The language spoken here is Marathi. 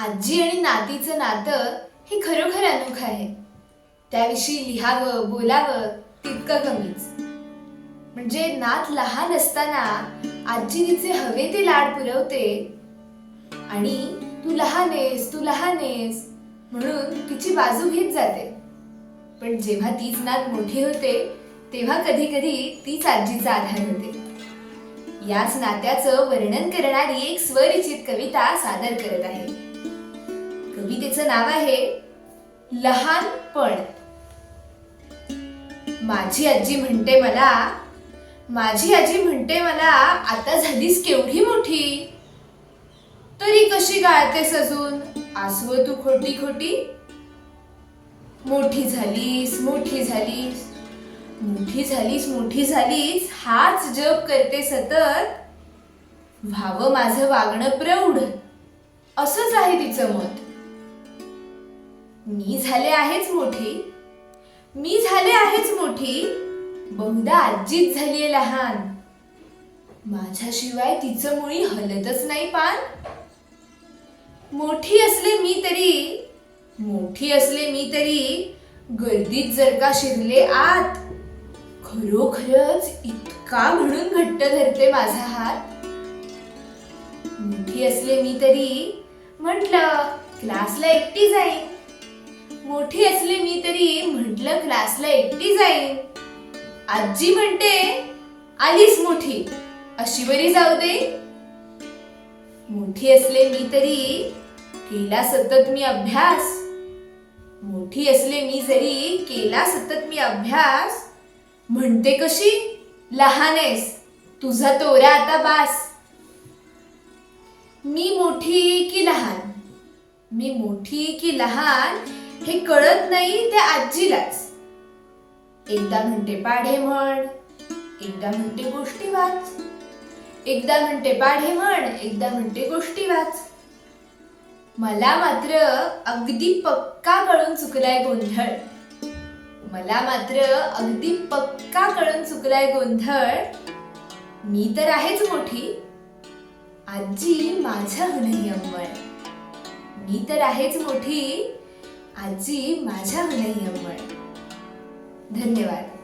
आजी आणि नातीचं नातं हे खरोखर अनोखं आहे. त्याविषयी लिहावं बोलावं तितकं कमीच. म्हणजे नात लहान असताना आजी तिचे हवे ते लाड पुरवते. आणि तू लहान आहेस तू लहान आहेस म्हणून तिची बाजू घेत जाते. पण जेव्हा तीच नात मोठी होते तेव्हा कधी कधी तीच आजीचा आधार होते. याच नात्याचं वर्णन करणारी एक स्वरिचित कविता सादर करत आहे. कवितेचं नाव आहे लहानपण. माझी आजी म्हणते मला माझी आजी म्हणते मला आता झालीस केवढी मोठी? तरी कशी गाळतेस अजून? आसव तू खोटी खोटी? मोठी झालीस मोठी झालीस मोठी झालीस मोठी झालीस हाच जप करते सतत. व्हावं माझं वागणं प्रौढ असंच आहे तिचं मत. मी झाले आहेच मोठी. मी झाले आहेच मोठी. बहुधा आजीच झालीये लहान. माझ्याशिवाय तिचं मुळी हलतच नाही पान. मोठी असले मी तरी मोठी असले मी तरी गर्दीत जर का शिरले आत खरोखरच इतका म्हणून घट्ट धरते माझा हात. मोठी असले मी तरी म्हटलं क्लासला एकटी जाईन. मोठी असले मी तरी म्हटलं क्लासला एकटी जाईन. आजी म्हणते आलीस मोठी अशी बरी जाऊ दे. मोठी असले मी तरी केला सतत मी अभ्यास. मोठी असले मी जरी केला सतत मी अभ्यास. म्हणते कशी लहान आहेस तुझा तोरा आता बास. मी मोठी की लहान? मी मोठी की लहान? हे कळत नाही त्या आजीलाच. एकदा म्हणते पाढे म्हण एकदा म्हणते गोष्टी वाच एकदा म्हणते पाढे म्हण एकदा म्हणते गोष्टी वाच मला मात्र अगदी पक्का कळून चुकलाय गोंधळ. मला मात्र अगदी पक्का कळून चुकलाय गोंधळ. मी तर आहेच मोठी. आजी माझ्या अंमळ मी तर आहेच मोठी. आजी माझ्याहूनही अंमळ धन्यवाद.